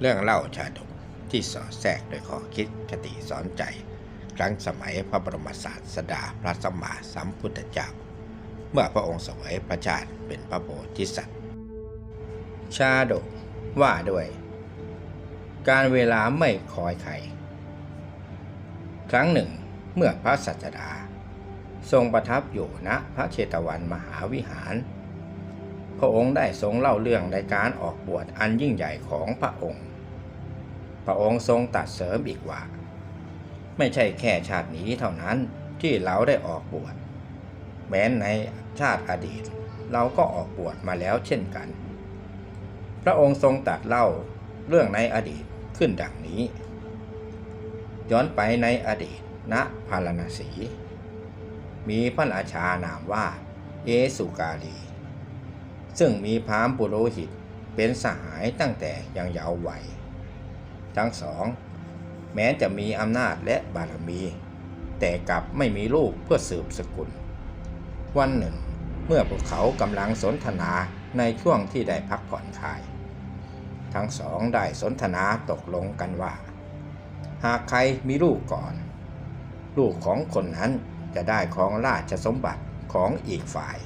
เรื่องเล่าชาดกที่สอดแทรกโดยข้อคิดคติสอนใจ ครั้งสมัยพระบรมศาสดาพระสัมมาสัมพุทธเจ้า เมื่อพระองค์สวยพระชาติเป็นพระโพธิสัตว์ ชาดกว่าด้วย การเวลาไม่คอยใคร ครั้งหนึ่งเมื่อพระสัสดา ทรงประทับอยู่ณพระเชตวันมหาวิหาร พระองค์ได้ทรงเล่าเรื่องในการออกบวชอันยิ่งใหญ่ของพระองค์ พระองค์ทรงตัดเสริมอีกว่า ไม่ใช่แค่ชาตินี้เท่านั้นที่เราได้ออกบวช แม้ในชาติอดีตเราก็ออกบวชมาแล้วเช่นกัน พระองค์ทรงตัดเล่าเรื่องในอดีตขึ้นดังนี้ ย้อนไปในอดีตณพาราณสี มีพระราชานามว่า เอสุกาลี ซึ่งมีพราหมณ์ปุโรหิตเป็นสหายตั้งแต่ยังเยาว์วัยทั้งสอง แม้จะมีอำนาจและบารมี แต่กลับไม่มีลูกเพื่อสืบสกุล วันหนึ่ง เมื่อพวกเขากำลังสนทนาในช่วงที่ได้พักผ่อนคลาย ทั้งสองได้สนทนาตกลงกันว่า หากใครมีลูกก่อน ลูกของคนนั้น จะได้ของราชสมบัติของอีกฝ่าย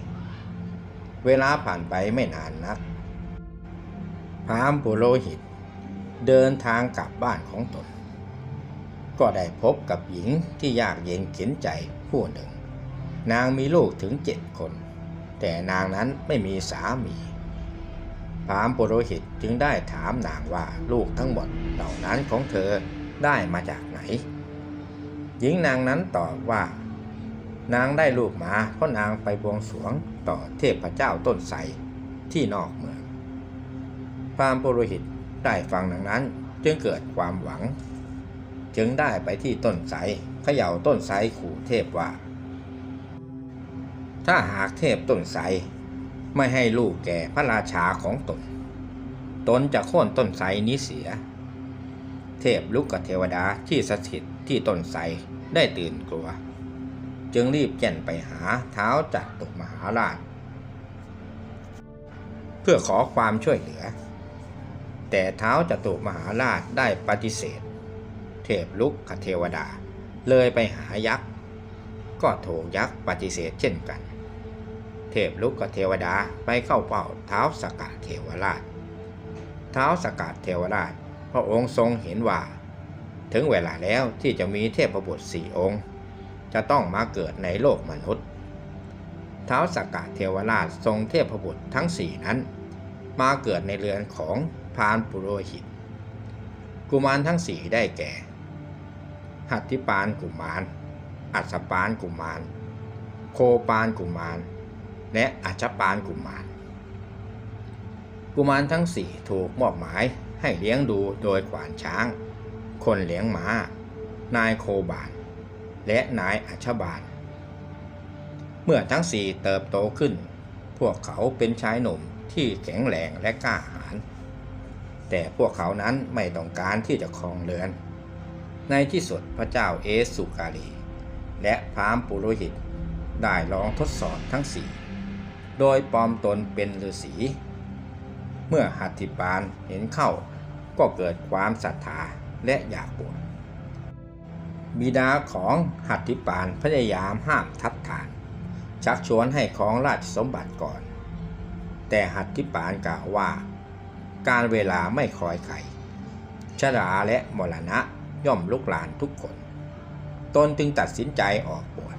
เวลาผ่านไปไม่นานนัก พราหมณ์ปุโรหิต เดินทางกลับบ้านของตน ก็ได้พบกับหญิงที่ยากเย็นเข็นใจผู้หนึ่ง นางมีลูกถึงเจ็ดคน แต่นางนั้นไม่มีสามีพราหมณ์ปุโรหิตจึงได้ถามนางว่าลูกทั้งหมดเหล่านั้นของเธอได้มาจากไหน หญิงนางนั้นตอบว่า นางได้ลูกหมาเพราะนางไปบวงสรวงต่อเทพเจ้าต้นไทรที่นอกเมืองพราหมณ์ปุโรหิตได้ฟังดังนั้นจึงเกิดความหวัง จึงได้ไปที่ต้นไทรเขย่าต้นไทรขู่เทพว่า ถ้าหากเทพต้นไทรไม่ให้ลูกแก่พระราชาของตน ตนจะโค่นต้นไทรนี้เสีย เทพลุกกับเทวดาที่สถิตที่ต้นไทรได้ตื่นกลัว จึงรีบแจ่นไปหาเท้าจักตุมหาราช เพื่อขอความช่วยเหลือ แต่เท้าจัตุมหาราชได้ปฏิเสธ เทพลุกขเทวดา เลยไปหายักษ์ ก็ถูกยักษ์ปฏิเสธเช่นกัน เทพลุกขเทวดาไปเข้าเฝ้าเท้าสกัดเทวราช เท้าสกัดเทวราชพระองค์ทรงเห็นว่า ถึงเวลาแล้วที่จะมีเทพบุตรสี่องค์ จะต้องมาเกิดในโลกมนุษย์ เท้าสกัดเทวราชทรงเทพบุตรทั้งสี่นั้น มาเกิดในเรือนของพานปุโรหิต กุมารทั้งสี่ได้แก่ หัตถิปานกุมาร อัศปานกุมาร โคปานกุมาร และอัชปานกุมาร กุมารทั้งสี่ถูกมอบหมายให้เลี้ยงดูโดยขวานช้าง คนเลี้ยงม้า นายโคบาน และนายอัชบานเมื่อทั้งสี่เติบโตขึ้น พวกเขาเป็นชายหนุ่มที่แข็งแรงและกล้าหาญแต่พวกเขานั้นไม่ต้องการที่จะครองเรือน ในที่สุดพระเจ้าเอสุกาลี และพราหมปุโรหิตได้ลองทดสอบทั้งสี่โดยปลอมตนเป็นฤาษีเมื่อหัตถิปานเห็นเข้าก็เกิดความศรัทธาและอยากบวช บิดาของหัตถิปานพยายามห้ามทัดทาน ชักชวนให้ของราชสมบัติก่อน แต่หัตถิปานกล่าวว่า การเวลาไม่คอยใครชราและมรณะย่อมลุกลานทุกคน ตนจึงตัดสินใจออกบวช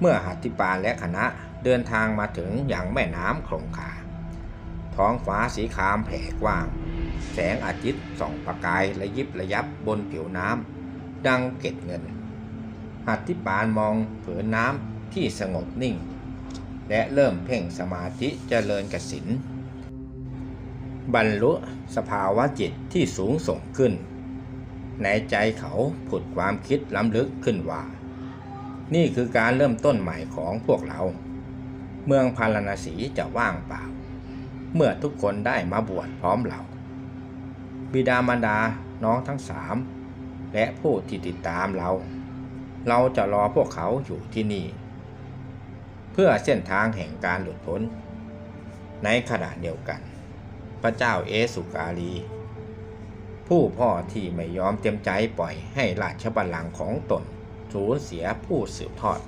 เมื่อหัตถิปานและคณะเดินทางมาถึงอย่างแม่น้ำคงคา ท้องฟ้าสีคามแผ่กว้าง แสงอาทิตย์ส่องประกายระยิบระยับบนผิวน้ำ ดังเก็ดเงิน หัตถิปานมองเผืนน้ำที่สงบนิ่ง และเริ่มเพ่งสมาธิเจริญกสินบรรลุสภาวะจิตที่สูงส่งขึ้น ในใจเขาผุดความคิดล้ำลึกขึ้นว่า นี่คือการเริ่มต้นใหม่ของพวกเรา เมืองพาราณสีจะว่างเปล่า เมื่อทุกคนได้มาบวชพร้อมเรา บิดามารดาน้องทั้งสาม และผู้ที่ติดตามเรา เราจะรอพวกเขาอยู่ที่นี่ เพื่อเส้นทางแห่งการหลุดพ้น ในขณะเดียวกัน พระเจ้าเอสุกาลี ผู้พ่อที่ไม่ยอมเต็มใจปล่อยให้ราชบัลลังก์ของตนสูญเสียผู้สืบทอด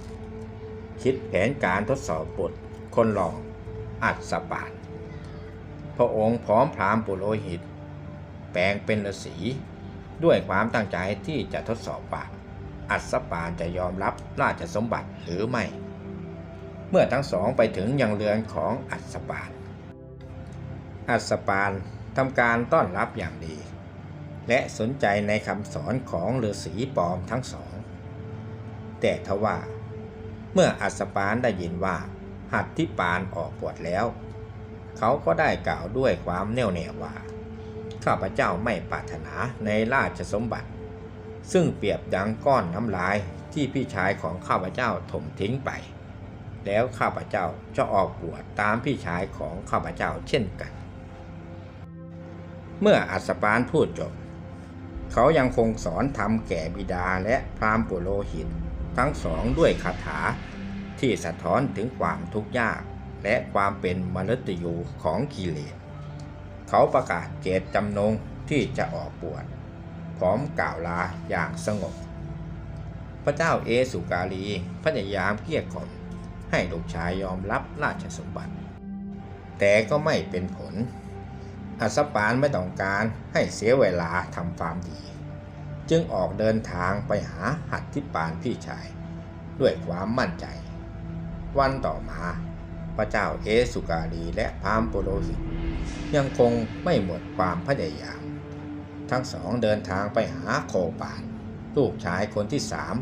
คิดแผนการทดสอบบทคนลองอัศปานพระองค์พร้อมพรามปุโรหิต แปลงเป็นฤาษี ด้วยความตั้งใจที่จะทดสอบว่าอัศปานจะยอมรับราชสมบัติหรือไม่ เมื่อทั้งสองไปถึงยังเรือนของอัศปาน อัศปานทำการต้อนรับอย่างดี และสนใจในคำสอนของฤาษีปอมทั้งสอง แต่ทว่าเมื่ออัศปานได้ยินว่า หัตถิปานออกบวชแล้ว เขาก็ได้กล่าวด้วยความแน่วแน่ว่า ข้าพเจ้าไม่ปรารถนาในราชสมบัติ ซึ่งเปรียบดังก้อนน้ำลายที่พี่ชายของข้าพเจ้าถมทิ้งไป แล้วข้าพเจ้าจะออกบวชตามพี่ชายของข้าพเจ้าเช่นกัน เมื่ออัศปานพูดจบ เขายังคงสอนธรรมแก่บิดาและพราหมณ์ปุโรหิต ทั้งสองด้วยคาถาที่สะท้อนถึงความทุกข์ยากและความเป็นมนุษย์ยูของกิเลส เขาประกาศเจตจำนงที่จะออกบวชพร้อมกล่าวลาอย่างสงบ พระเจ้าเอสุกาลีพยายามเกลี้ยกล่อมให้ลูกชายยอมรับราชสมบัติ แต่ก็ไม่เป็นผล อัศปานไม่ต้องการให้เสียเวลาทำความดี จึงออกเดินทางไปหาหัตถิปานพี่ชาย ด้วยความมั่นใจ วันต่อมาพระเจ้าเอสุกาลีและพามณ์ปุโรหิต ยังคงไม่หมดความพยายาม ทั้งสองเดินทางไปหาโคปาน ลูกชายคนที่สาม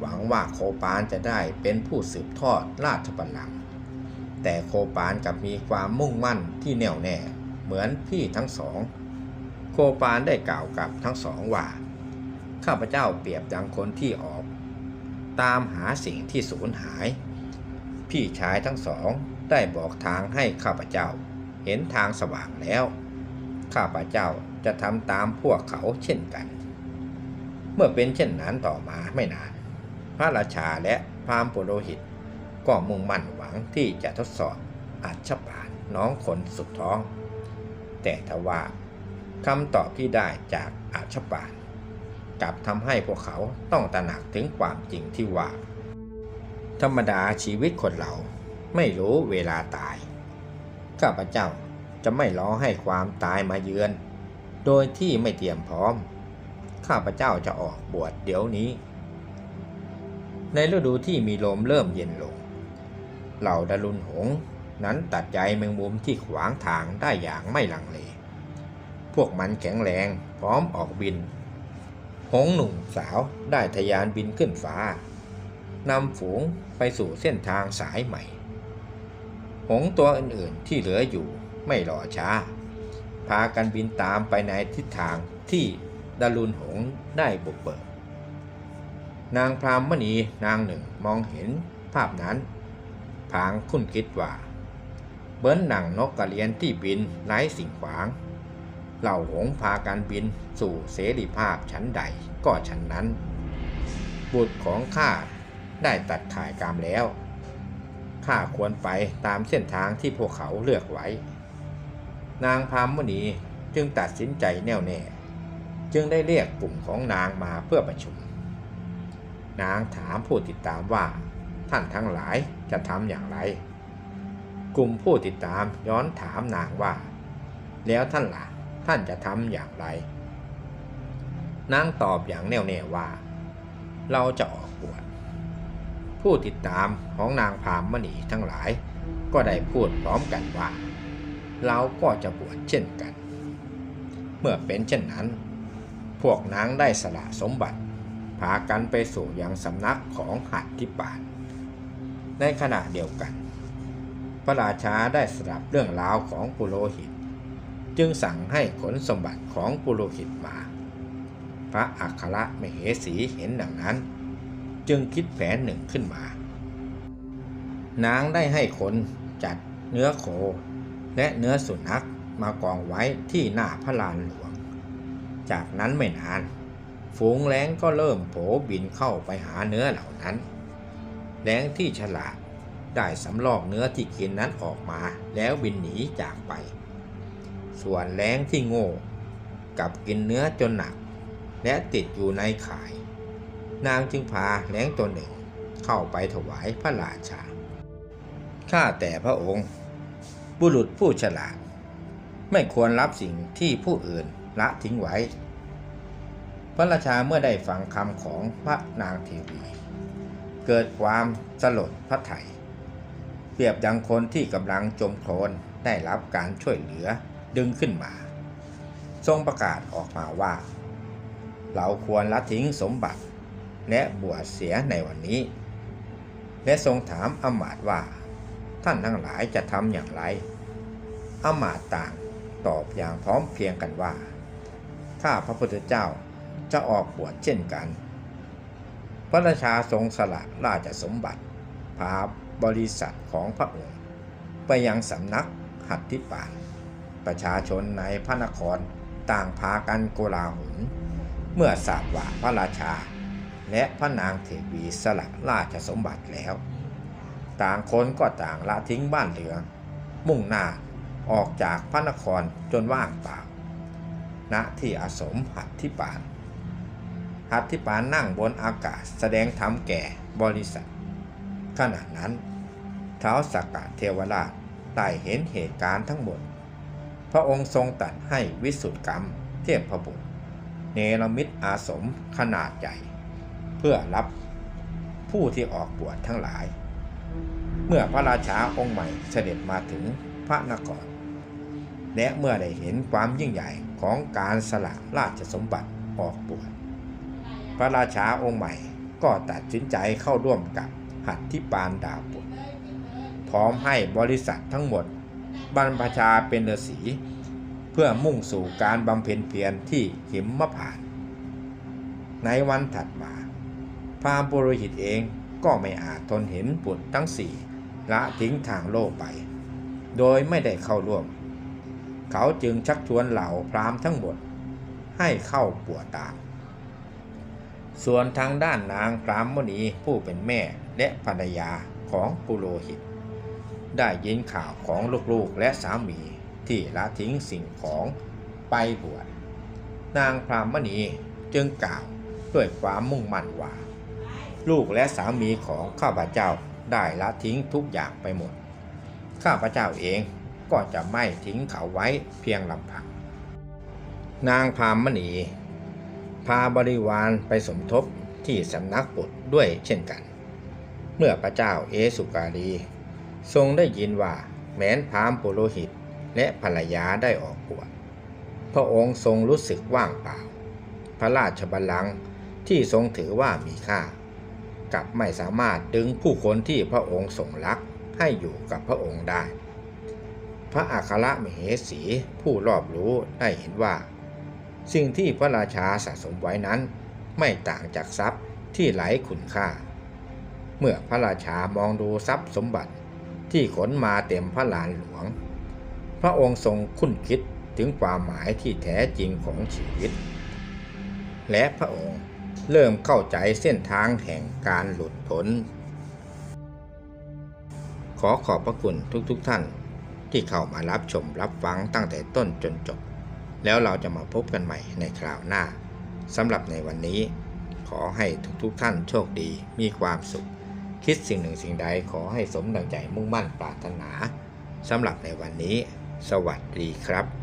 หวังว่าโคปานจะได้เป็นผู้สืบทอดราชบัลลังก์แต่โคปานกับมีความมุ่งมั่นที่แน่วแน่เหมือนพี่ทั้งสอง โคปานได้กล่าวกับทั้งสองว่า ข้าพเจ้าเปรียบดังคนที่ออก ตามหาสิ่งที่สูญหาย พี่ชายทั้งสองได้บอกทางให้ข้าพเจ้า เห็นทางสว่างแล้ว ข้าพเจ้าจะทำตามพวกเขาเช่นกัน เมื่อเป็นเช่นนั้นต่อมาไม่นาน พระราชาและพราหมณ์ปุโรหิต ก็มุ่งมั่นหวังที่จะทดสอบอัชปานน้องคนสุดท้อง แต่ทว่าคำตอบที่ได้จากอัชปานกลับทำให้พวกเขาต้องตระหนักถึงความจริงที่ว่า ธรรมดาชีวิตคนเราไม่รู้เวลาตาย ข้าพเจ้าจะไม่รอให้ความตายมาเยือน โดยที่ไม่เตรียมพร้อม ข้าพเจ้าจะออกบวชเดี๋ยวนี้ ในฤดูที่มีลมเริ่มเย็นลง เหล่าดารุนหงสนั้นตัดใจแมงมุมที่ขวางทางได้อย่างไม่ลังเล พวกมันแข็งแรงพร้อมออกบิน หงหนุ่มสาวได้ทะยานบินขึ้นฟ้านำฝูงไปสู่เส้นทางสายใหม่ หงตัวอื่นๆที่เหลืออยู่ไม่รอช้า พากันบินตามไปในทิศทางที่ดารุนหงได้บุกเบิกนางพรามมณีนางหนึ่งมองเห็นภาพนั้น พางคุ้นคิดว่า เบิ้นหนังนกกระเรียนที่บินไร้สิ่งขวาง เหล่าหงพากันบินสู่เสรีภาพชั้นใดก็ชั้นนั้น บุตรของข้าได้ตัดขายกรรมแล้ว ข้าควรไปตามเส้นทางที่พวกเขาเลือกไว้ นางพามมณีจึงตัดสินใจแน่วแน่ จึงได้เรียกกลุ่มของนางมาเพื่อประชุม นางถามผู้ติดตามว่า ท่านทั้งหลายจะทำอย่างไร กลุ่มผู้ติดตามย้อนถามนางว่า แล้วท่านล่ะท่านจะทำอย่างไรนางตอบอย่างแน่วแน่ว่า เราจะอ ผู้ติดตามของนางพามมณีทั้งหลาย ก็ได้พูดพร้อมกันว่าเราก็จะบวชเช่นกัน เมื่อเป็นเช่นนั้น พวกนางได้สละสมบัติ พากันไปสู่ยังสำนักของหัตถิปานในขณะเดียวกัน พระราชาได้สดับเรื่องราวของปุโรหิต จึงสั่งให้ขนสมบัติของปุโรหิตมา พระอัครมเหสีเห็นดังนั้น จึงคิดแผนหนึ่งขึ้นมา นางได้ให้คนจัดเนื้อโค และเนื้อสุนัขมากองไว้ที่หน้าพระลานหลวง จากนั้นไม่นาน ฝูงแร้งก็เริ่มโผบินเข้าไปหาเนื้อเหล่านั้นแร้งที่ฉลาดได้สำลอกเนื้อที่กินนั้นออกมาแล้วบินหนีจากไป ส่วนแรงที่โง่กับกินเนื้อจนหนัก และติดอยู่ในข่าย นางจึงพาแรงตัวหนึ่งเข้าไปถวายพระราชา ข้าแต่พระองค์ บุรุษผู้ฉลาด ไม่ควรรับสิ่งที่ผู้อื่นละทิ้งไว้ พระราชาเมื่อได้ฟังคำของพระนางเทวี เกิดความสลดพระไถยเปรียบดังคนที่กำลังจมโคลนได้รับการช่วยเหลือดึงขึ้นมา ทรงประกาศออกมาว่า เราควรละทิ้งสมบัติ และบวชเสียในวันนี้ และทรงถามอำมาตย์ว่า ท่านทั้งหลายจะทำอย่างไรอำมาตย์ต่างตอบอย่างพร้อมเพรียงกันว่า ถ้าพระพุทธเจ้าจะออกบวชเช่นกัน พระราชาทรงสละราชสมบัติ พาบริษัทของพระองค์ ไปยังสำนักหัตถิปานประชาชนในพระนครต่างพากันโกลาหลเมื่อทราบว่าพระราชา และพระนางเทวีสละราชสมบัติแล้ว ต่างคนก็ต่างละทิ้งบ้านเรือนมุ่งหน้าออกจากพระนครจนว่างเปล่า ณ ที่อาสมหัตถิปาน หัตถิปานนั่งบนอากาศแสดงธรรมแก่บริษัท ขณะนั้นเท้าสักกะเทวราชได้เห็นเหตุการณ์ทั้งหมด พระองค์ทรงตัดให้วิสุทธิกรรมเทพบุตร เนรมิตอาสมขนาดใหญ่ เพื่อรับผู้ที่ออกบวชทั้งหลาย เมื่อพระราชาองค์ใหม่เสด็จมาถึงพระนคร และเมื่อได้เห็นความยิ่งใหญ่ของการสละราชสมบัติออกบวช พระราชาองค์ใหม่ก็ตัดสินใจเข้าร่วมกับหัตถิปานดาบทพร้อมให้บริษัททั้งหมดบรรพชาเป็นฤาษีเพื่อมุ่งสู่การบำเพ็ญเพียรที่หิมมะผาน ในวันถัดมา พราหมณ์ปุโรหิตเองก็ไม่อาจทนเห็นบุตรทั้งสี่ละทิ้งทางโลกไป โดยไม่ได้เข้าร่วม เขาจึงชักชวนเหล่าพราหมณ์ทั้งหมดให้เข้าปัวตาม ส่วนทางด้านนางพรามมณีผู้เป็นแม่และภรรยาของปุโรหิต ได้ยินข่าวของลูกๆและสามีที่ละทิ้งสิ่งของไปบวชนางพรามมณีจึงกล่าวด้วยความมุ่งมั่นว่า ลูกและสามีของข้าพเจ้าได้ละทิ้งทุกอย่างไปหมด ข้าพเจ้าเองก็จะไม่ทิ้งเขาไว้เพียงลำพัง นางพามณี พาบริวารไปสมทบที่สำนักบุตด้วยเช่นกัน เมื่อพระเจ้าเอสุการี ทรงได้ยินว่าแม้นพามปุโรหิตและภรรยาได้ออกบวชพระองค์ทรงรู้สึกว่างเปล่า พระราชบัลลังก์ที่ทรงถือว่ามีค่า กับไม่สามารถดึงผู้คนที่พระองค์ทรงรักให้อยู่กับพระองค์ได้ พระอัครมเหสีผู้รอบรู้ได้เห็นว่า สิ่งที่พระราชาสะสมไว้นั้นไม่ต่างจากทรัพย์ที่ไหลขุนค่า เมื่อพระราชามองดูทรัพย์สมบัติที่ขนมาเต็มพระลานหลวง พระองค์ทรงคุ้นคิดถึงความหมายที่แท้จริงของชีวิต และพระองค์ เริ่มเข้าใจเส้นทางแห่งการหลุดพ้น ขอขอบพระคุณทุกๆทท่านที่เข้ามารับชมรับฟังตั้งแต่ต้นจนจบ แล้วเราจะมาพบกันใหม่ในคราวหน้าสำหรับในวันนี้ ขอให้ทุกๆทท่านโชคดีมีความสุข คิดสิ่งหนึ่งสิ่งใดขอให้สมดังใจมุ่งมั่นปรารถนาสำหรับในวันนี้ สวัสดีครับ